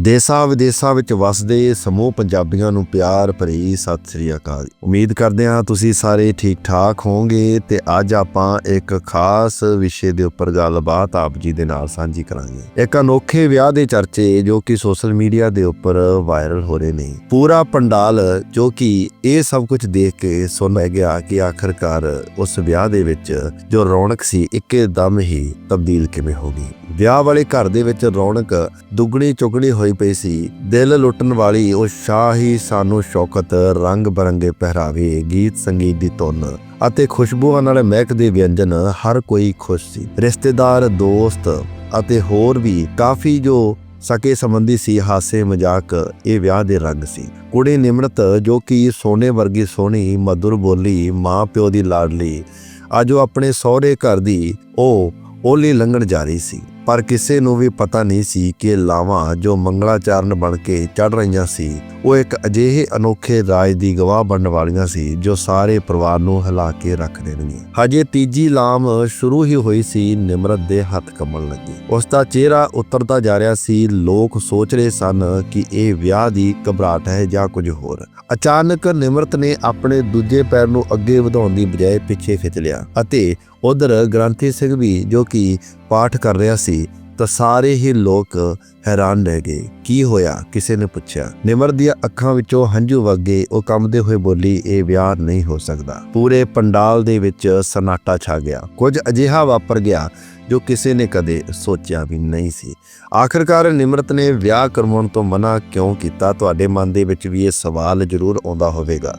ਦੇਸਾਂ ਵਿਦੇਸਾਂ ਵਿੱਚ ਵਸਦੇ ਸਮੂਹ ਪੰਜਾਬੀਆਂ ਨੂੰ ਪਿਆਰ, ਭਰੀ ਸਤਿ ਸ੍ਰੀ ਅਕਾਲ। ਉਮੀਦ ਕਰਦੇ ਹਾਂ ਤੁਸੀਂ ਸਾਰੇ ਠੀਕ ਠਾਕ ਹੋਵੋਗੇ ਤੇ ਅੱਜ ਆਪਾਂ ਇੱਕ ਖਾਸ ਵਿਸ਼ੇ ਦੇ ਉੱਪਰ ਗੱਲਬਾਤ ਆਪ ਜੀ ਦੇ ਨਾਲ ਸਾਂਝੀ ਕਰਾਂਗੇ। ਇੱਕ ਅਨੋਖੇ ਵਿਆਹ ਦੇ ਚਰਚੇ ਜੋ ਕਿ ਸੋਸ਼ਲ ਮੀਡੀਆ ਦੇ ਉੱਪਰ ਵਾਇਰਲ ਹੋ ਰਹੇ ਨੇ। ਪੂਰਾ ਪੰਡਾਲ ਜੋ ਕਿ ਇਹ ਸਭ ਕੁਝ ਦੇਖ ਕੇ ਸੁਣ ਰਹਿ ਗਿਆ ਕਿ ਆਖਰਕਾਰ ਉਸ ਵਿਆਹ ਦੇ ਵਿੱਚ ਜੋ ਰੌਣਕ ਸੀ ਇੱਕੇ ਦਮ ਹੀ ਤਬਦੀਲ ਕਿਵੇਂ ਹੋ ਗਈ। ਵਿਆਹ ਵਾਲੇ ਘਰ ਦੇ ਵਿੱਚ ਰੌਣਕ ਦੁੱਗਣੀ ਚੁਗਣੀ ਹੋਈ ਪਈ ਸੀ। ਦਿਲ ਲੁੱਟਣ ਵਾਲੀ ਉਹ ਸ਼ਾਹੀ ਸਾਨੂੰ ਸ਼ੌਕਤ ਰੰਗ ਬਰੰਗੇ ਪਹਿਰਾਵੇ, ਗੀਤ ਸੰਗੀਤ ਦੀ ਧੁਨ ਅਤੇ ਖੁਸ਼ਬੂਆਂ ਨਾਲ ਮਹਿਕਦੇ ਵਿਅੰਜਨ ਹਰ ਕੋਈ ਖੁਸ਼ ਸੀ। ਰਿਸ਼ਤੇਦਾਰ, ਦੋਸਤ ਅਤੇ ਹੋਰ ਵੀ ਕਾਫੀ ਜੋ ਸਕੇ ਸੰਬੰਧੀ ਸੀ, ਹਾਸੇ ਮਜ਼ਾਕ ਇਹ ਵਿਆਹ ਦੇ ਰੰਗ ਸੀ। ਕੁੜੀ ਨਿਮਰਤ ਜੋ ਕਿ ਸੋਨੇ ਵਰਗੀ ਸੋਹਣੀ ਮధుਰ ਬੋਲੀ ਮਾਂ ਪਿਓ ਦੀ ਲਾਡਲੀ, ਅੱਜ ਉਹ ਆਪਣੇ ਸਹੁਰੇ ਘਰ ਦੀ ਉਹ ਓਲੀ ਲੰਘਣ ਜਾ ਰਹੀ ਸੀ। ਪਰ ਕਿਸੇ ਨੂੰ ਵੀ ਪਤਾ ਨਹੀਂ ਸੀ ਕਿ ਲਾਵਾਂ ਜੋ ਮੰਗਲਾਚਰਨ ਬਣ ਕੇ ਚੜ ਰਹੀਆਂ ਸੀ, ਉਹ ਇੱਕ ਅਜਿਹੇ ਅਨੋਖੇ ਰਾਜ ਦੀ ਗਵਾਹ ਬਣਨ ਵਾਲੀਆਂ ਸੀ ਜੋ ਸਾਰੇ ਪਰਿਵਾਰ ਨੂੰ ਹਿਲਾ ਕੇ ਰੱਖ ਦੇਣਗੇ ਹਜੇ ਤੀਜੀ ਲਾਮ ਸ਼ੁਰੂ ਹੀ ਹੋਈ ਸੀ, ਨਿਮਰਤ ਦੇ ਹੱਥ ਕੰਬਣ ਲੱਗੇ। ਉਸ ਦਾ ਚਿਹਰਾ ਉਤਰਦਾ ਜਾ ਰਿਹਾ ਸੀ, ਲੋਕ ਸੋਚ ਰਹੇ ਸਨ ਕਿ ਇਹ ਵਿਆਹ ਦੀ ਘਬਰਾਹਟ ਹੈ ਜਾਂ ਕੁਝ ਹੋਰ। ਅਚਾਨਕ ਨਿਮਰਤ ਨੇ ਆਪਣੇ ਦੂਜੇ ਪੈਰ ਨੂੰ ਅੱਗੇ ਵਧਾਉਣ ਦੀ ਬਜਾਏ ਪਿੱਛੇ ਖਿੱਚ ਲਿਆ ਅਤੇ ਉਧਰ ਗ੍ਰੰਥੀ ਸਿੰਘ ਵੀ ਜੋ ਕਿ ਪਾਠ ਕਰ ਰਿਹਾ ਸੀ, ਤਾਂ ਸਾਰੇ ਹੀ ਲੋਕ ਹੈਰਾਨ ਰਹਿ ਗਏ। ਕੀ ਹੋਇਆ? ਕਿਸੇ ਨੇ ਪੁੱਛਿਆ। ਨਿਮਰ ਦੀਆਂ ਅੱਖਾਂ ਵਿੱਚੋਂ ਹੰਝੂ ਵਗੇ ਉਹ ਕੰਬਦੇ ਹੋਏ ਬੋਲੀ, ਇਹ ਵਿਆਹ ਨਹੀਂ ਹੋ ਸਕਦਾ। ਪੂਰੇ ਪੰਡਾਲ ਦੇ ਵਿੱਚ ਸਨਾਟਾ ਛਾ ਗਿਆ। ਕੁਝ ਅਜਿਹਾ ਵਾਪਰ ਗਿਆ ਜੋ ਕਿਸੇ ਨੇ ਕਦੇ ਸੋਚਿਆ ਵੀ ਨਹੀਂ ਸੀ। ਆਖਰਕਾਰ ਨਿਮਰਤ ਨੇ ਵਿਆਹ ਕਰਵਾਉਣ ਤੋਂ ਮਨਾ ਕਿਉਂ ਕੀਤਾ? ਤੁਹਾਡੇ ਮਨ ਦੇ ਵਿੱਚ ਵੀ ਇਹ ਸਵਾਲ ਜ਼ਰੂਰ ਆਉਂਦਾ ਹੋਵੇਗਾ।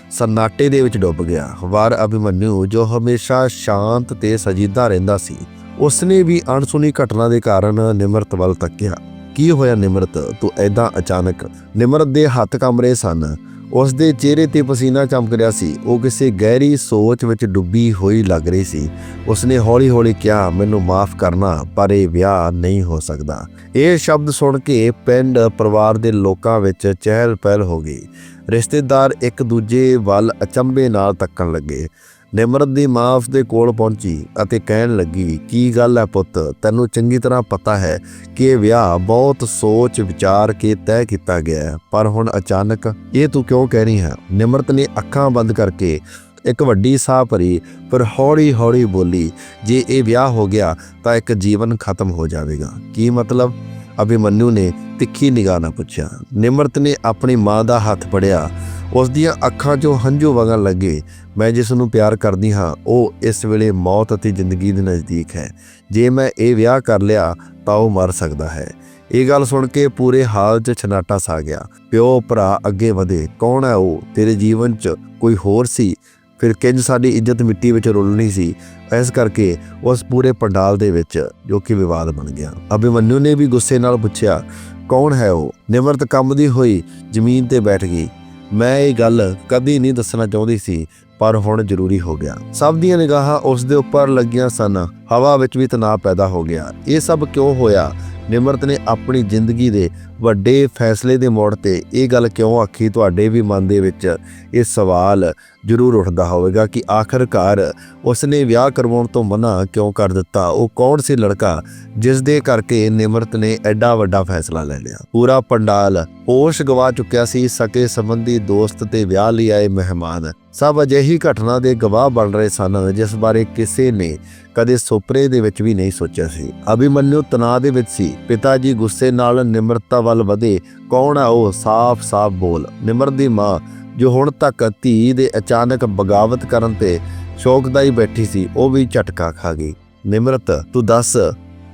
ਸਨਾਟੇ ਦੇ ਵਿੱਚ ਡੁੱਬ ਗਿਆ। ਵਾਰ ਅਭਿਮਨਿਊ ਜੋ ਹਮੇਸ਼ਾ ਸ਼ਾਂਤ ਤੇ ਸਜੀਦਾ ਰਹਿੰਦਾ ਸੀ, ਉਸਨੇ ਵੀ ਅਣਸੁਣੀ ਘਟਨਾ ਦੇ ਕਾਰਨ ਨਿਮਰਤ ਵੱਲ ਤੱਕਿਆ। ਕੀ ਹੋਇਆ ਨਿਮਰਤ? ਤੂੰ ਐਦਾਂ ਅਚਾਨਕ ਨਿਮਰਤ ਦੇ ਹੱਥ ਕੰਬਰੇ ਸਨ। ਉਸ ਦੇ ਚਿਹਰੇ ਤੇ ਪਸੀਨਾ ਚਮਕ ਰਿਹਾ ਸੀ। ਉਹ ਕਿਸੇ ਗਹਿਰੀ ਸੋਚ ਵਿੱਚ ਡੁੱਬੀ ਹੋਈ ਲੱਗ ਰਹੀ ਸੀ। ਉਸਨੇ ਹੌਲੀ-ਹੌਲੀ ਕਿਹਾ, ਮੈਨੂੰ ਮਾਫ ਕਰਨਾ, ਪਰ ਇਹ ਵਿਆਹ ਨਹੀਂ ਹੋ ਸਕਦਾ। ਇਹ ਸ਼ਬਦ ਸੁਣ ਕੇ ਪਿੰਡ ਪਰਿਵਾਰ ਦੇ ਲੋਕਾਂ ਵਿੱਚ ਚਹਿਲ ਪਹਿਲ ਹੋ ਗਈ। ਰਿਸ਼ਤੇਦਾਰ ਇੱਕ ਦੂਜੇ ਵੱਲ ਅਚੰਭੇ ਨਾਲ ਤੱਕਣ ਲੱਗੇ। ਨਿਮਰਤ ਦੀ ਮਾਂ ਉਸ ਦੇ ਕੋਲ ਪਹੁੰਚੀ ਅਤੇ ਕਹਿਣ ਲੱਗੀ, ਕੀ ਗੱਲ ਹੈ ਪੁੱਤ? ਤੈਨੂੰ ਚੰਗੀ ਤਰ੍ਹਾਂ ਪਤਾ ਹੈ ਕਿ ਇਹ ਵਿਆਹ ਬਹੁਤ ਸੋਚ, ਵਿਚਾਰ ਕੇ ਤੈਅ ਕੀਤਾ ਗਿਆ ਹੈ। ਪਰ ਹੁਣ ਅਚਾਨਕ ਇਹ ਤੂੰ ਕਿਉਂ ਕਹਿ ਰਹੀ ਹੈ? ਨਿਮਰਤ ਨੇ ਅੱਖਾਂ ਬੰਦ ਕਰਕੇ ਇੱਕ ਵੱਡੀ ਸਾਹ ਭਰੀ ਪਰ ਹੌਲੀ ਹੌਲੀ ਬੋਲੀ, ਜੇ ਇਹ ਵਿਆਹ ਹੋ ਗਿਆ ਤਾਂ ਇੱਕ ਜੀਵਨ ਖਤਮ ਹੋ ਜਾਵੇਗਾ। ਕੀ ਮਤਲਬ? ਅਭਿਮਨੂ ਨੇ ਤਿੱਖੀ ਨਿਗਾਹ ਨਾਲ ਪੁੱਛਿਆ। ਨਿਮਰਤ ਨੇ ਆਪਣੀ ਮਾਂ ਦਾ ਹੱਥ ਫੜਿਆ। ਉਸ ਦੀਆਂ ਅੱਖਾਂ 'ਚੋਂ ਹੰਝੂ ਵਗਣ ਲੱਗੇ। ਮੈਂ ਜਿਸ ਨੂੰ ਪਿਆਰ ਕਰਦੀ ਹਾਂ, ਉਹ ਇਸ ਵੇਲੇ ਮੌਤ ਅਤੇ ਜ਼ਿੰਦਗੀ ਦੇ ਨਜ਼ਦੀਕ ਹੈ। ਜੇ ਮੈਂ ਇਹ ਵਿਆਹ ਕਰ ਲਿਆ, ਤਾਂ ਉਹ ਮਰ ਸਕਦਾ ਹੈ। ਇਹ ਗੱਲ ਸੁਣ ਕੇ ਪੂਰੇ ਹਾਲ 'ਚ ਛਨਾਟਾ ਸਾ ਗਿਆ। ਪਿਓ, ਭਰਾ ਅੱਗੇ ਵਧੇ। ਕੌਣ ਹੈ ਉਹ? ਤੇਰੇ ਜੀਵਨ 'ਚ ਕੋਈ ਹੋਰ ਸੀ? ਫਿਰ ਕਿੰਜ ਸਾਡੀ ਇੱਜ਼ਤ ਮਿੱਟੀ ਵਿੱਚ ਰੁਲਣੀ ਸੀ? ਇਸ ਕਰਕੇ ਉਸ ਪੂਰੇ ਪੰਡਾਲ ਦੇ ਵਿੱਚ ਜੋ ਕਿ ਵਿਵਾਦ ਬਣ ਗਿਆ। ਅਭਿਮਨਿਊ ਨੇ ਵੀ ਗੁੱਸੇ ਨਾਲ ਪੁੱਛਿਆ, ਕੌਣ ਹੈ ਉਹ? ਨਿਮਰਤ ਕੰਬਦੀ ਹੋਈ ਜ਼ਮੀਨ ਤੇ ਬੈਠ ਗਈ। ਮੈਂ ਇਹ ਗੱਲ ਕਦੀ ਨਹੀਂ ਦੱਸਣਾ ਚਾਹੁੰਦੀ ਸੀ ਪਰ ਹੁਣ ਜ਼ਰੂਰੀ ਹੋ ਗਿਆ। ਸਭ ਦੀਆਂ ਨਿਗਾਹਾਂ ਉਸ ਦੇ ਉੱਪਰ ਲੱਗੀਆਂ ਸਨ। ਹਵਾ ਵਿੱਚ ਵੀ ਤਣਾਅ ਪੈਦਾ ਹੋ ਗਿਆ। ਇਹ ਸਭ ਕਿਉਂ ਹੋਇਆ? ਨਿਮਰਤ ਨੇ ਆਪਣੀ ਜ਼ਿੰਦਗੀ ਦੇ ਵੱਡੇ ਫੈਸਲੇ ਦੇ ਮੋੜ ਤੇ ਇਹ ਗੱਲ ਕਿਉਂ ਆਖੀ? ਤੁਹਾਡੇ ਵੀ ਮਨ ਦੇ ਵਿੱਚ ਇਹ ਸਵਾਲ ਜ਼ਰੂਰ ਉੱਠਦਾ ਹੋਵੇਗਾ ਕਿ ਆਖਰਕਾਰ ਉਸਨੇ ਵਿਆਹ ਕਰਵਾਉਣ ਤੋਂ ਮਨਾ ਕਿਉਂ ਕਰ ਦਿੱਤਾ? ਉਹ ਕੌਣ ਸੀ ਲੜਕਾ ਜਿਸ ਦੇ ਕਰਕੇ ਨਿਮਰਤ ਨੇ ਐਡਾ ਵੱਡਾ ਫੈਸਲਾ ਲੈ ਲਿਆ? ਪੂਰਾ ਪੰਡਾਲ ਹੋਸ਼ ਗਵਾ ਚੁੱਕਿਆ ਸੀ, ਸਕੇ ਸੰਬੰਧੀ ਦੋਸਤ ਤੇ ਵਿਆਹ ਲਈ ਆਏ ਮਹਿਮਾਨ। ਸਭ ਅਜਿਹੀ ਘਟਨਾ ਦੇ ਗਵਾਹ ਬਣ ਰਹੇ ਸਨ, ਜਿਸ ਬਾਰੇ ਕਿਸੇ ਨੇ ਕਦੇ ਸੁਪਨੇ ਦੇ ਵਿੱਚ ਵੀ ਨਹੀਂ ਸੋਚਿਆ ਸੀ। ਅਭਿਮਨਿਊ ਤਣਾਅ ਦੇ ਵਿੱਚ ਸੀ। ਪਿਤਾ ਜੀ ਗੁੱਸੇ ਨਾਲ ਨਿਮਰਤਾ ਵੱਲ ਵਧੇ। ਕੌਣ ਆ ਉਹ? ਸਾਫ਼-ਸਾਫ਼ ਬੋਲ। ਨਿਮਰਤ ਦੀ ਮਾਂ ਜੋ ਹੁਣ ਤੱਕ ਧੀ ਦੇ ਅਚਾਨਕ ਬਗਾਵਤ ਕਰਨ ਤੇ ਸ਼ੌਕਦਾਈ ਬੈਠੀ ਸੀ, ਉਹ ਵੀ ਝਟਕਾ ਖਾ ਗਈ। ਨਿਮਰਤ, ਤੂੰ ਦੱਸ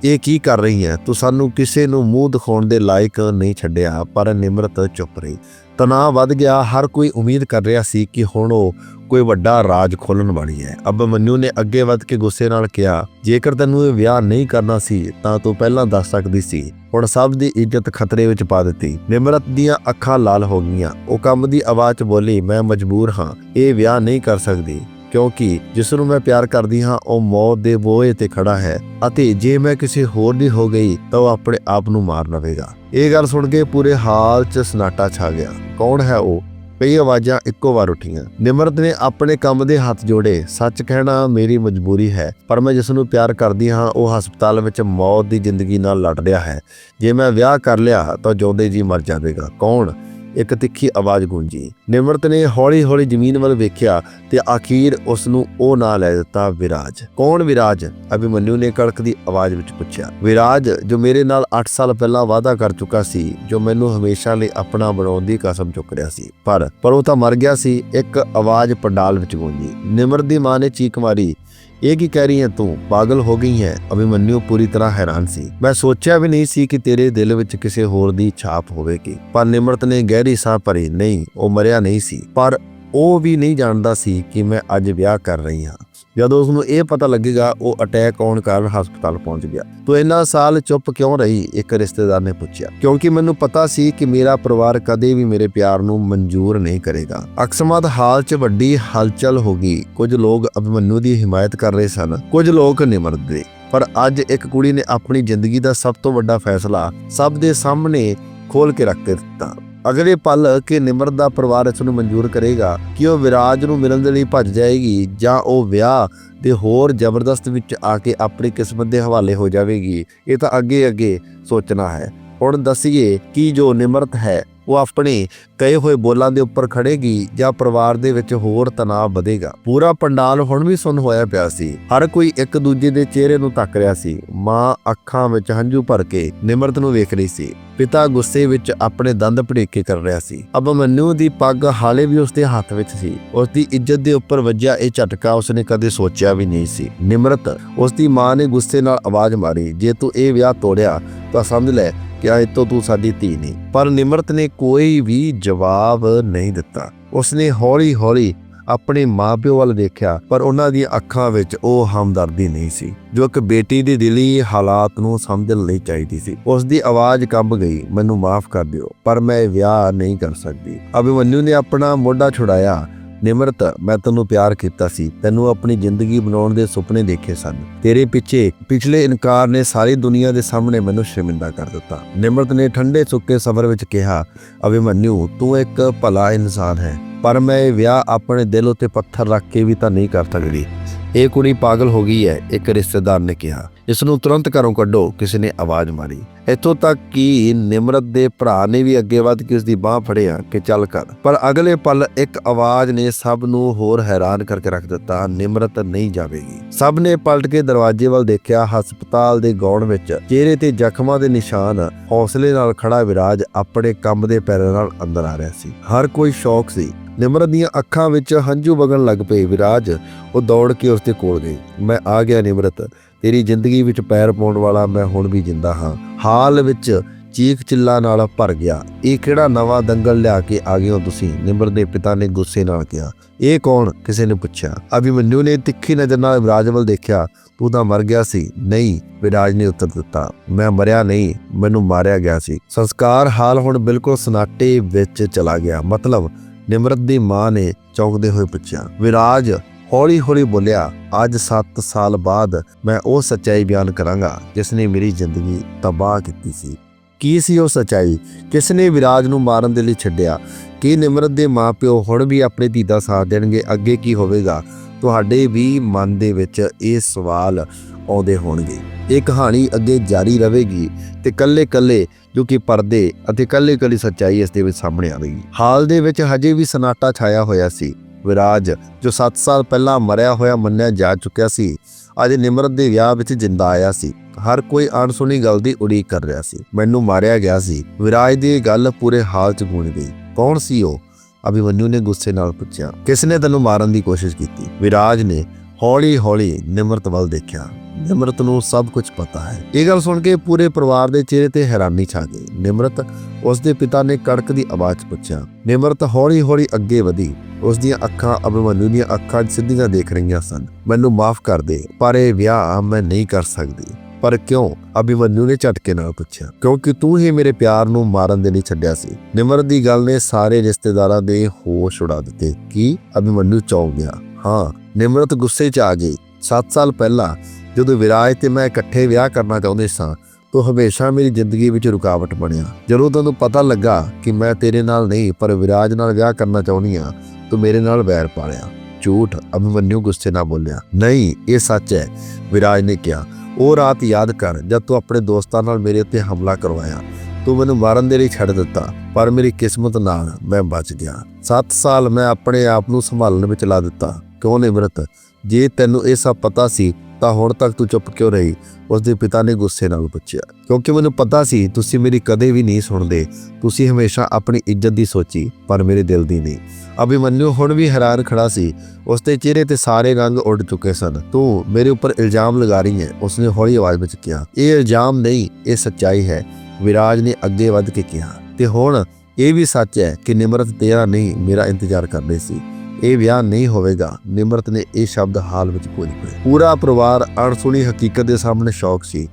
ਇਹ ਕੀ ਕਰ ਰਹੀ ਹੈ? ਤੂੰ ਸਾਨੂੰ ਕਿਸੇ ਨੂੰ ਮੂੰਹ ਦਿਖਾਉਣ ਦੇ ਲਾਇਕ ਨਹੀਂ ਛੱਡਿਆ, ਪਰ ਨਿਮਰਤ ਚੁੱਪ ਰਹੀ। ਤਣਾਅ ਵੱਧ ਗਿਆ, ਹਰ ਕੋਈ ਉਮੀਦ ਕਰ ਰਿਹਾ ਸੀ ਕਿ ਹੁਣ ਉਹ ਕੋਈ ਵੱਡਾ ਰਾਜ ਖੋਲਣ ਵਾਲੀ ਹੈ। ਅਬਮਨਿਊ ਨੇ ਅੱਗੇ ਵੱਧ ਕੇ ਗੁੱਸੇ ਨਾਲ ਕਿਹਾ, ਜੇਕਰ ਤੈਨੂੰ ਇਹ ਵਿਆਹ ਨਹੀਂ ਕਰਨਾ ਸੀ, ਤਾਂ ਤੂੰ ਪਹਿਲਾਂ ਦੱਸ ਸਕਦੀ ਸੀ। ਹੁਣ ਸਭ ਦੀ ਇੱਜ਼ਤ ਖਤਰੇ ਵਿੱਚ ਪਾ ਦਿੱਤੀ। ਨਿਮਰਤ ਦੀਆਂ ਅੱਖਾਂ ਲਾਲ ਹੋ ਗਈਆਂ। ਉਹ ਕੰਮ ਦੀ ਆਵਾਜ਼ 'ਚ ਬੋਲੀ, ਮੈਂ ਮਜਬੂਰ ਹਾਂ, ਇਹ ਵਿਆਹ ਨਹੀਂ ਕਰ ਸਕਦੀ। ਕਿਉਂਕਿ ਜਿਸ ਨੂੰ ਮੈਂ ਪਿਆਰ ਕਰਦੀ ਹਾਂ, ਉਹ ਮੌਤ ਦੇ ਬੋਏ ਤੇ ਖੜਾ ਹੈ ਅਤੇ ਜੇ ਮੈਂ ਕਿਸੇ ਹੋਰ ਦੀ ਹੋ ਗਈ, ਤਾਂ ਉਹ ਆਪਣੇ ਆਪ ਨੂੰ ਮਾਰ ਲਵੇਗਾ। ਇਹ ਗੱਲ ਸੁਣ ਕੇ ਪੂਰੇ ਹਾਲ 'ਚ ਸਨਾਟਾ ਛਾ ਗਿਆ। ਕੌਣ ਹੈ ਉਹ? ਕਈ ਆਵਾਜ਼ਾਂ ਇੱਕੋ ਵਾਰ ਉੱਠੀਆਂ। ਨਿਮਰਤ ਨੇ ਆਪਣੇ ਕੰਮ ਦੇ ਹੱਥ ਜੋੜੇ। ਸੱਚ ਕਹਿਣਾ ਮੇਰੀ ਮਜਬੂਰੀ ਹੈ, ਪਰ ਮੈਂ ਜਿਸ ਨੂੰ ਪਿਆਰ ਕਰਦੀ ਹਾਂ, ਉਹ ਹਸਪਤਾਲ ਵਿੱਚ ਮੌਤ ਦੀ ਜ਼ਿੰਦਗੀ ਨਾਲ ਲੜ ਰਿਹਾ ਹੈ। ਜੇ ਮੈਂ ਵਿਆਹ ਕਰ ਲਿਆ, ਤਾਂ ਜਿਉਂਦੇ ਜੀ ਮਰ ਜਾਵੇਗਾ। ਕੌਣ? ਇੱਕ ਤਿੱਖੀ ਆਵਾਜ਼ ਗੂੰਜੀ। ਨਿਮਰਤ ਨੇ ਹੌਲੀ-ਹੌਲੀ ਜ਼ਮੀਨ ਵੱਲ ਵੇਖਿਆ ਤੇ ਆਖੀਰ ਉਸ ਨੂੰ ਉਹ ਨਾਂ ਲੈ ਦਿੱਤਾ ਵਿਰਾਜ। ਕੌਣ ਵਿਰਾਜ? ਅਭਿਮਨਿਊ ਨੇ ਕੜਕਦੀ ਆਵਾਜ਼ ਵਿੱਚ ਪੁੱਛਿਆ। ਵਿਰਾਜ, ਜੋ ਮੇਰੇ ਨਾਲ 8 ਸਾਲ ਪਹਿਲਾਂ ਵਾਅਦਾ ਕਰ ਚੁੱਕਾ ਸੀ, ਜੋ ਮੈਨੂੰ ਹਮੇਸ਼ਾ ਲਈ ਆਪਣਾ ਬਣਾਉਣ ਦੀ ਕਸਮ ਚੁੱਕ ਰਿਹਾ ਸੀ। ਪਰ ਪਰ ਉਹ ਤਾਂ ਮਰ ਗਿਆ ਸੀ, ਇੱਕ ਆਵਾਜ਼ ਪੰਡਾਲ ਵਿੱਚ ਗੂੰਜੀ। ਨਿਮਰਤ ਦੀ ਮਾਂ ਨੇ ਚੀਕ ਮਾਰੀ। ਇਹ ਕੀ ਕਹਿ ਰਹੀ ਹੈ ਤੂੰ? ਪਾਗਲ ਹੋ ਗਈ ਹੈ ਅਭਿਮਨਿਊ ਪੂਰੀ ਤਰ੍ਹਾਂ ਹੈਰਾਨ ਸੀ। ਮੈਂ ਸੋਚਿਆ ਵੀ ਨਹੀਂ ਸੀ ਕਿ ਤੇਰੇ ਦਿਲ ਵਿੱਚ ਕਿਸੇ ਹੋਰ ਦੀ ਛਾਪ ਹੋਵੇਗੀ। ਪਰ ਨਿਮਰਤ ਨੇ ਗਹਿਰੀ ਸਾਹ ਭਰੀ। ਨਹੀਂ, ਉਹ ਮਰਿਆ ਨਹੀਂ ਸੀ, ਪਰ ਉਹ ਵੀ ਨਹੀਂ ਜਾਣਦਾ ਸੀ ਕਿ ਮੈਂ ਅੱਜ ਵਿਆਹ ਕਰ ਰਹੀ ਹਾਂ। ਜਦੋਂ ਉਸ ਨੂੰ ਇਹ ਪਤਾ ਲੱਗੇਗਾ, ਉਹ ਅਟੈਕ ਆਉਣ ਕਾਰਨ ਹਸਪਤਾਲ ਪਹੁੰਚ ਗਿਆ। ਤੂੰ ਇੰਨਾ ਸਾਲ ਚੁੱਪ ਕਿਉਂ ਰਹੀ? ਇੱਕ ਰਿਸ਼ਤੇਦਾਰ ਨੇ ਪੁੱਛਿਆ। ਕਿਉਂਕਿ ਮੈਨੂੰ ਪਤਾ ਸੀ ਕਿ ਮੇਰਾ ਪਰਿਵਾਰ ਕਦੇ ਵੀ ਮੇਰੇ ਪਿਆਰ ਨੂੰ ਮਨਜ਼ੂਰ ਨਹੀਂ ਕਰੇਗਾ। ਅਕਸਮਾਤ ਹਾਲ 'ਚ ਵੱਡੀ ਹਲਚਲ ਹੋ ਗਈ। ਕੁਝ ਲੋਕ ਅਭਿਮਨੂ ਦੀ ਹਿਮਾਇਤ ਕਰ ਰਹੇ ਸਨ। ਕੁਝ ਲੋਕ ਨਿਮਰਤ ਦੇ। ਪਰ ਅੱਜ ਇੱਕ ਕੁੜੀ ਨੇ ਆਪਣੀ ਜ਼ਿੰਦਗੀ ਦਾ ਸਭ ਤੋਂ ਵੱਡਾ ਫੈਸਲਾ ਸਭ ਦੇ ਸਾਹਮਣੇ ਖੋਲ ਕੇ ਰੱਖ ਦਿੱਤਾ। ਅਗਲੇ ਪਲ ਕਿ ਨਿਮਰਤ ਦਾ ਪਰਿਵਾਰ ਇਸ ਨੂੰ ਮਨਜ਼ੂਰ ਕਰੇਗਾ ਕਿ ਉਹ ਵਿਰਾਜ ਨੂੰ ਮਿਲਣ ਦੇ ਲਈ ਭੱਜ ਜਾਏਗੀ ਜਾਂ ਉਹ ਵਿਆਹ ਦੇ ਹੋਰ ਜ਼ਬਰਦਸਤ ਵਿੱਚ ਆ ਕੇ ਆਪਣੀ ਕਿਸਮਤ ਦੇ ਹਵਾਲੇ ਹੋ ਜਾਵੇਗੀ। ਇਹ ਤਾਂ ਅੱਗੇ ਅੱਗੇ ਸੋਚਣਾ ਹੈ। ਹੁਣ ਦੱਸੀਏ ਕਿ ਜੋ ਨਿਮਰਤ ਹੈ ਉਹ ਆਪਣੇ ਕਹੇ ਹੋਏ ਬੋਲਾਂ ਦੇ ਉੱਪਰ ਖੜੇਗੀ ਜਾਂ ਪਰਿਵਾਰ ਦੇ ਵਿੱਚ ਹੋਰ ਤਣਾਅ ਵਧੇਗਾ। ਪੂਰਾ ਪੰਡਾਲ ਹੁਣ ਵੀ ਸੁਣ ਹੋਇਆ ਪਿਆ ਸੀ। ਹਰ ਕੋਈ ਇੱਕ ਦੂਜੇ ਦੇ ਚਿਹਰੇ ਨੂੰ ਤੱਕ ਰਿਹਾ ਸੀ। ਮਾਂ ਅੱਖਾਂ ਵਿੱਚ ਹੰਝੂ ਭਰ ਕੇ ਨਿਮਰਤ ਨੂੰ ਵੇਖ ਰਹੀ ਸੀ। ਪਿਤਾ ਗੁੱਸੇ ਵਿੱਚ ਆਪਣੇ ਦੰਦ ਭੜੇਕੇ ਕਰ ਰਿਹਾ ਸੀ। ਅਬਮਨਿਊ ਦੀ ਪੱਗ ਹਾਲੇ ਵੀ ਉਸਦੇ ਹੱਥ ਵਿੱਚ ਸੀ। ਉਸ ਦੀ ਇੱਜ਼ਤ ਦੇ ਉੱਪਰ ਵੱਜਿਆ ਇਹ ਝਟਕਾ ਉਸਨੇ ਕਦੇ ਸੋਚਿਆ ਵੀ ਨਹੀਂ ਸੀ। ਨਿਮਰਤ ਉਸ ਦੀ ਮਾਂ ਨੇ ਗੁੱਸੇ ਨਾਲ ਆਵਾਜ਼ ਮਾਰੀ, ਜੇ ਤੂੰ ਇਹ ਵਿਆਹ ਤੋੜਿਆ ਤਾਂ ਸਮਝ ਲੈ ਕਿ ਇਹ ਤੋਂ ਤੂੰ ਸਾਡੀ ਧੀ ਨਹੀਂ। ਪਰ ਨਿਮਰਤ ਨੇ ਕੋਈ ਵੀ ਜਵਾਬ ਨਹੀਂ ਦਿੱਤਾ। ਉਸਨੇ ਹੌਲੀ-ਹੌਲੀ ਆਪਣੇ ਮਾਪਿਓ ਵੱਲ ਦੇਖਿਆ, ਪਰ ਉਹਨਾਂ ਦੀਆਂ ਅੱਖਾਂ ਵਿੱਚ ਉਹ ਹਮਦਰਦੀ ਨਹੀਂ ਸੀ, ਜੋ ਇੱਕ ਬੇਟੀ ਦੀ ਦਿਲੀ ਹਾਲਾਤ ਨੂੰ ਸਮਝਣ ਲਈ ਚਾਹੀਦੀ ਸੀ। ਉਸ ਦੀ ਆਵਾਜ਼ ਕੰਬ ਗਈ, ਮੈਨੂੰ ਮਾਫ ਕਰ ਦਿਓ, ਪਰ ਮੈਂ ਵਿਆਹ ਨਹੀਂ ਕਰ ਸਕਦੀ। ਅਭਿਮਨਿਊ ਨੇ ਆਪਣਾ ਮੋਢਾ ਛੁਡਾਇਆ ਨਿਮਰਤ, ਮੈਂ ਤੈਨੂੰ ਪਿਆਰ ਕੀਤਾ ਸੀ। ਤੈਨੂੰ ਆਪਣੀ ਜ਼ਿੰਦਗੀ ਬਣਾਉਣ ਦੇ ਸੁਪਨੇ ਦੇਖੇ ਸਨ। ਤੇਰੇ ਪਿੱਛੇ, ਪਿਛਲੇ ਇਨਕਾਰ ਨੇ ਸਾਰੀ ਦੁਨੀਆ ਦੇ ਸਾਹਮਣੇ ਮੈਨੂੰ ਸ਼ਰਮਿੰਦਾ ਕਰ ਦਿੱਤਾ। ਨਿਮਰਤ ਨੇ ਠੰਡੇ ਸੁੱਕੇ ਸਬਰ ਵਿੱਚ ਕਿਹਾ ਅਭਿਮਨਿਊ ਤੂੰ ਇੱਕ ਭਲਾ ਇਨਸਾਨ ਹੈ। ਪਰ ਮੈਂ ਇਹ ਵਿਆਹ ਆਪਣੇ ਦਿਲ ਉੱਤੇ ਪੱਥਰ ਰੱਖ ਕੇ ਵੀ ਤਾਂ ਨਹੀਂ ਕਰ ਸਕਦੀ। ਇਹ ਕੁੜੀ ਪਾਗਲ ਹੋ ਗਈ ਹੈ, ਇੱਕ ਰਿਸ਼ਤੇਦਾਰ ਨੇ ਕਿਹਾ। ਇਸ ਨੂੰ ਤੁਰੰਤ ਘਰੋਂ ਕੱਢੋ, ਕਿਸੇ ਨੇ ਆਵਾਜ਼ ਮਾਰੀ। ਇੱਥੋਂ ਤੱਕ ਕਿ ਨਿਮਰਤ ਦੇ ਭਰਾ ਨੇ ਵੀ ਅੱਗੇ ਵੱਧ ਕੇ ਉਸ ਦੀ ਬਾਹ ਫੜਿਆ ਕਿ ਚੱਲ ਕਰ। ਪਰ ਅਗਲੇ ਪਲ ਇੱਕ ਆਵਾਜ਼ ਨੇ ਸਭ ਨੂੰ ਹੋਰ ਹੈਰਾਨ ਕਰਕੇ ਰੱਖ ਦਿੱਤਾ, ਨਿਮਰਤ ਨਹੀਂ ਜਾਵੇਗੀ। ਸਭ ਨੇ ਪਲਟ ਕੇ ਦਰਵਾਜ਼ੇ ਵੱਲ ਦੇਖਿਆ, ਹਸਪਤਾਲ ਦੇ ਗੌਣ ਵਿੱਚ ਚਿਹਰੇ ਤੇ ਜ਼ਖਮਾਂ ਦੇ ਨਿਸ਼ਾਨ ਹੌਸਲੇ ਨਾਲ ਖੜਾ ਵਿਰਾਜ ਆਪਣੇ ਕੰਮ ਦੇ ਪੈਰਾਂ ਨਾਲ ਅੰਦਰ ਆ ਰਿਹਾ ਸੀ। ਹਰ ਕੋਈ ਸ਼ੌਕ ਸੀ ਨਿਮਰਤ ਦੀਆਂ ਅੱਖਾਂ ਵਿੱਚ ਹੰਝੂ ਵਗਣ ਲੱਗ ਪਏ। ਵਿਰਾਜ, ਉਹ ਦੌੜ ਕੇ ਉਸ ਦੇ ਕੋਲ ਗਈ। ਮੈਂ ਆ ਗਿਆ ਨਿਮਰਤ, ਤੇਰੀ ਜ਼ਿੰਦਗੀ ਵਿੱਚ ਪੈਰ ਪਾਉਣ ਵਾਲਾ ਮੈਂ ਹੁਣ ਵੀ ਜਿੰਦਾ ਹਾਂ। ਹਾਲ ਵਿੱਚ ਚੀਖ ਚਿੱਲਾ ਨਾਲ ਭਰ ਗਿਆ। ਇਹ ਕਿਹੜਾ ਨਵਾਂ ਦੰਗਲ ਲਿਆ ਕੇ ਆ ਗਏ ਹੋ ਤੁਸੀਂ? ਨਿਮਰਤ ਦੇ ਪਿਤਾ ਨੇ ਗੁੱਸੇ ਨਾਲ ਕਿਹਾ। ਇਹ ਕੌਣ? ਕਿਸੇ ਨੇ ਪੁੱਛਿਆ। ਅਭਿਮਨਿਊ ਨੇ ਤਿੱਖੀ ਨਜ਼ਰ ਨਾਲ ਵਿਰਾਜ ਵੱਲ ਦੇਖਿਆ। ਤੂੰ ਤਾਂ ਮਰ ਗਿਆ ਸੀ। ਨਹੀਂ, ਵਿਰਾਜ ਨੇ ਉੱਤਰ ਦਿੱਤਾ। ਮੈਂ ਮਰਿਆ ਨਹੀਂ, ਮੈਨੂੰ ਮਾਰਿਆ ਗਿਆ ਸੀ। ਸੰਸਕਾਰ ਹਾਲ ਹੁਣ ਬਿਲਕੁਲ ਸਨਾਟੇ ਵਿੱਚ ਚਲਾ ਗਿਆ। ਮਤਲਬ ਨਿਮਰਤ ਦੀ ਮਾਂ ਨੇ ਚੌਂਕਦੇ ਹੋਏ ਪੁੱਛਿਆ, ਵਿਰਾਜ, ਹੌਲੀ-ਹੌਲੀ ਬੋਲਿਆ, ਅੱਜ 7 ਸਾਲ ਬਾਅਦ ਮੈਂ ਉਹ ਸੱਚਾਈ ਬਿਆਨ ਕਰਾਂਗਾ ਜਿਸ ਨੇ ਮੇਰੀ ਜ਼ਿੰਦਗੀ ਤਬਾਹ ਕੀਤੀ ਸੀ। ਕੀ ਸੀ ਉਹ ਸੱਚਾਈ? ਕਿਸ ਨੇ ਵਿਰਾਜ ਨੂੰ ਮਾਰਨ ਦੇ ਲਈ ਛੱਡਿਆ? ਕੀ ਨਿਮਰਤ ਦੇ ਮਾਪਿਓ ਹੁਣ ਵੀ ਆਪਣੇ ਧੀ ਦਾ ਸਾਥ ਦੇਣਗੇ? ਅੱਗੇ ਕੀ ਹੋਵੇਗਾ? ਤੁਹਾਡੇ ਵੀ ਮਨ ਦੇ ਵਿੱਚ ਇਹ ਸਵਾਲ ਆਉਂਦੇ ਹੋਣਗੇ। ਇਹ ਕਹਾਣੀ ਅੱਗੇ ਜਾਰੀ ਰਹੇਗੀ ਤੇ ਕੱਲੇ-ਕੱਲੇ ਜੋ ਕਿ ਪਰਦੇ ਅਤੇ ਕੱਲੇ-ਕੱਲੇ ਸੱਚਾਈ ਇਸ ਦੇ ਵਿੱਚ ਸਾਹਮਣੇ ਆਵੇਗੀ। ਹਾਲ ਦੇ ਵਿੱਚ ਹਜੇ ਵੀ ਸਨਾਟਾ ਛਾਇਆ ਹੋਇਆ ਸੀ। ਵਿਰਾਜ, ਜੋ 7 ਸਾਲ ਪਹਿਲਾਂ ਮਰਿਆ ਹੋਇਆ ਮੰਨਿਆ ਜਾ ਚੁੱਕਿਆ ਸੀ, ਅੱਜ ਨਿਮਰਤ ਦੇ ਵਿਆਹ ਵਿੱਚ ਜਿੰਦਾ ਆਇਆ ਸੀ। ਹਰ ਕੋਈ ਅਣਸੁਣੀ ਗੱਲ ਦੀ ਉਡੀਕ ਕਰ ਰਿਹਾ ਸੀ। ਮੈਨੂੰ ਮਾਰਿਆ ਗਿਆ ਸੀ। ਵਿਰਾਜ ਦੀ ਇਹ ਗੱਲ ਪੂਰੇ ਹਾਲ 'ਚ ਗੂੰਜ ਗਈ। ਕੌਣ ਸੀ ਉਹ? ਅਭਿਮਨਿਊ ਨੇ ਗੁੱਸੇ ਨਾਲ ਪੁੱਛਿਆ। ਕਿਸ ਨੇ ਤੈਨੂੰ ਮਾਰਨ ਦੀ ਕੋਸ਼ਿਸ਼ ਕੀਤੀ? ਵਿਰਾਜ ਨੇ ਹੌਲੀ-ਹੌਲੀ ਨਿਮਰਤ ਵੱਲ ਦੇਖਿਆ। ਨਿਮਰਤ ਨੂੰ ਸਭ ਕੁਝ ਪਤਾ ਹੈ। ਇਹ ਗੱਲ ਸੁਣ ਕੇ ਪੂਰੇ ਪਰਿਵਾਰ ਦੇ ਚਿਹਰੇ ਤੇ ਹੈਰਾਨੀ ਛਾ ਗਈ। ਨਿਮਰਤ ਉਸ ਦੇ ਪਿਤਾ ਨੇ ਕੜਕ ਦੀ ਆਵਾਜ਼ ਪੁੱਛਿਆ, ਨਿਮਰਤ, ਹੌਲੀ-ਹੌਲੀ ਅੱਗੇ ਵਧੀ। ਉਸ ਦੀਆਂ ਅੱਖਾਂ ਅਭਿਮਨੂ ਦੀਆਂ ਅੱਖਾਂ ਸਿੱਧੀਆਂ ਦੇਖ ਰਹੀਆਂ ਸਨ। ਮੈਨੂੰ ਮਾਫ ਕਰ ਦੇ, ਪਰ ਇਹ ਵਿਆਹ ਮੈਂ ਨਹੀਂ ਕਰ ਸਕਦੀ। ਪਰ ਕਿਉਂ? ਅਭਿਮਨੂ ਨੇ ਝਟਕੇ ਨਾਲ ਪੁੱਛਿਆ, ਕਿਉਂਕਿ ਤੂੰ ਹੀ ਮੇਰੇ ਪਿਆਰ ਨੂੰ ਮਾਰਨ ਦੇ ਲਈ ਛੱਡਿਆ ਸੀ। ਨਿਮਰਤ ਦੀ ਗੱਲ ਨੇ ਸਾਰੇ ਰਿਸ਼ਤੇਦਾਰਾਂ ਦੇ ਹੋਸ਼ ਉਡਾ ਦਿੱਤੇ। ਕਿ? ਅਭਿਮਨੂ ਚੌਂਕ ਗਿਆ, ਹਾਂ। ਨਿਮਰਤ ਗੁੱਸੇ 'ਚ ਆ ਗਈ। 7 ਸਾਲ ਪਹਿਲਾਂ ਜਦੋਂ ਵਿਰਾਜ ਤੇ ਮੈਂ ਇਕੱਠੇ ਵਿਆਹ ਕਰਨਾ ਚਾਹੁੰਦੇ ਸਾਂ, ਤੂੰ ਹਮੇਸ਼ਾ ਮੇਰੀ ਜ਼ਿੰਦਗੀ ਵਿੱਚ ਰੁਕਾਵਟ ਬਣਿਆ। ਜਦੋਂ ਤੈਨੂੰ ਪਤਾ ਲੱਗਾ ਕਿ ਮੈਂ ਤੇਰੇ ਨਾਲ ਨਹੀਂ, ਪਰ ਵਿਰਾਜ ਨਾਲ ਵਿਆਹ ਕਰਨਾ ਚਾਹੁੰਦੀ ਆ ਤੂੰ ਮੇਰੇ ਨਾਲ ਵੈਰ ਪਾਲਿਆ। ਝੂਠ ਅਭਿਮਨਿਊ ਗੁੱਸੇ ਨਾਲ ਬੋਲਿਆ। ਨਹੀਂ, ਇਹ ਸੱਚ ਹੈ, ਵਿਰਾਜ ਨੇ ਕਿਹਾ। ਉਹ ਰਾਤ ਯਾਦ ਕਰ, ਜਦ ਤੂੰ ਆਪਣੇ ਦੋਸਤਾਂ ਨਾਲ ਮੇਰੇ ਉੱਤੇ ਹਮਲਾ ਕਰਵਾਇਆ, ਤੂੰ ਮੈਨੂੰ ਮਾਰਨ ਦੇ ਲਈ ਛੱਡ ਦਿੱਤਾ, ਪਰ ਮੇਰੀ ਕਿਸਮਤ ਨਾਲ ਮੈਂ ਬਚ ਗਿਆ। 7 ਸਾਲ ਮੈਂ ਆਪਣੇ ਆਪ ਨੂੰ ਸੰਭਾਲਣ ਵਿੱਚ ਲਾ ਦਿੱਤਾ। ਕਿਉਂ ਨਿਮਰਤ? ਜੇ ਤੈਨੂੰ ਇਹ ਸਭ ਪਤਾ ਸੀ ਤਾਂ ਹੁਣ ਤੱਕ ਤੂੰ ਚੁੱਪ ਕਿਉਂ ਰਹੀ? ਉਸਦੇ ਪਿਤਾ ਨੇ ਗੁੱਸੇ ਨਾਲ ਪੁੱਛਿਆ, ਕਿਉਂਕਿ ਮੈਨੂੰ ਪਤਾ ਸੀ, ਤੁਸੀਂ ਮੇਰੀ ਕਦੇ ਵੀ ਨਹੀਂ ਸੁਣਦੇ। ਤੁਸੀਂ ਹਮੇਸ਼ਾ ਆਪਣੀ ਇੱਜ਼ਤ ਦੀ ਸੋਚੀ, ਪਰ ਮੇਰੇ ਦਿਲ ਦੀ ਨਹੀਂ। ਅਭਿਮਨਿਊ ਹੁਣ ਵੀ ਹੈਰਾਨ ਖੜਾ ਸੀ। ਉਸਦੇ ਚਿਹਰੇ ਤੇ ਸਾਰੇ ਰੰਗ ਉੱਡ ਚੁੱਕੇ ਸਨ। ਤੂੰ ਮੇਰੇ ਉੱਪਰ ਇਲਜ਼ਾਮ ਲਗਾ ਰਹੀ ਹੈ, ਉਸਨੇ ਹੌਲੀ ਆਵਾਜ਼ ਵਿੱਚ ਕਿਹਾ। ਇਹ ਇਲਜ਼ਾਮ ਨਹੀਂ, ਇਹ ਸੱਚਾਈ ਹੈ। ਵਿਰਾਜ ਨੇ ਅੱਗੇ ਵੱਧ ਕੇ ਕਿਹਾ। ਤੇ ਹੁਣ ਇਹ ਵੀ ਸੱਚ ਹੈ ਕਿ ਨਿਮਰਤ ਤੇਰਾ ਨਹੀਂ, ਮੇਰਾ ਇੰਤਜ਼ਾਰ ਕਰ ਰਹੀ ਸੀ। ਇਹ ਵਿਆਹ ਨਹੀਂ ਹੋਵੇਗਾ। ਨਿਮਰਤ ਨੇ ਇਹ ਸ਼ਬਦ ਹਾਲ ਵਿੱਚ ਬੋਲ ਪਏ ਪੂਰਾ ਪਰਿਵਾਰ ਅਣਸੁਣੀ ਹਕੀਕਤ ਦੇ ਸਾਹਮਣੇ ਸ਼ੌਕ ਸੀ।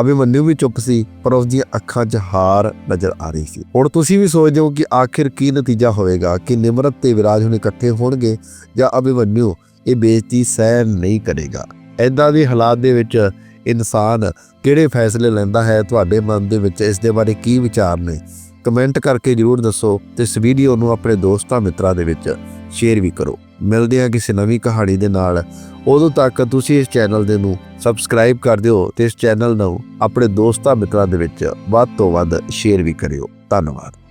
ਅਭਿਮਨਿਊ ਵੀ ਚੁੱਪ ਸੀ, ਪਰ ਉਸ ਦੀਆਂ ਅੱਖਾਂ 'ਚ ਹਾਰ ਨਜ਼ਰ ਆ ਰਹੀ ਸੀ। ਹੁਣ ਤੁਸੀਂ ਵੀ ਸੋਚਦੇ ਹੋ ਕਿ ਆਖਿਰ ਕੀ ਨਤੀਜਾ ਹੋਵੇਗਾ? ਕਿ ਨਿਮਰਤ ਤੇ ਵਿਰਾਜ ਹੁਣ ਇਕੱਠੇ ਹੋਣਗੇ ਜਾਂ ਅਭਿਮਨਿਊ ਇਹ ਬੇਇੱਜ਼ਤੀ ਸਹਿਣ ਨਹੀਂ ਕਰੇਗਾ? ਐਦਾਂ ਦੇ ਹਾਲਾਤ ਦੇ ਵਿੱਚ ਇਨਸਾਨ ਕਿਹੜੇ ਫੈਸਲੇ ਲੈਂਦਾ ਹੈ? ਤੁਹਾਡੇ ਮਨ ਦੇ ਵਿੱਚ ਇਸ ਦੇ ਬਾਰੇ ਕੀ ਵਿਚਾਰ ਨੇ? ਕਮੈਂਟ ਕਰਕੇ ਜਰੂਰ ਦੱਸੋ ਤੇ ਇਸ ਵੀਡੀਓ ਨੂੰ ਆਪਣੇ ਦੋਸਤਾਂ ਮਿੱਤਰਾਂ ਦੇ ਵਿੱਚ ਸ਼ੇਅਰ ਵੀ ਕਰੋ। ਮਿਲਦੇ ਹਾਂ ਕਿਸੇ ਨਵੀਂ ਕਹਾਣੀ ਦੇ ਨਾਲ। ਉਦੋਂ ਤੱਕ ਤੁਸੀਂ ਇਸ ਚੈਨਲ ਦੇ ਨੂੰ ਸਬਸਕ੍ਰਾਈਬ ਕਰ ਦਿਓ ਤੇ ਇਸ ਚੈਨਲ ਨੂੰ ਆਪਣੇ ਦੋਸਤਾਂ ਮਿੱਤਰਾਂ ਦੇ ਵਿੱਚ ਵੱਧ ਤੋਂ ਵੱਧ ਸ਼ੇਅਰ ਵੀ ਕਰਿਓ। ਧੰਨਵਾਦ।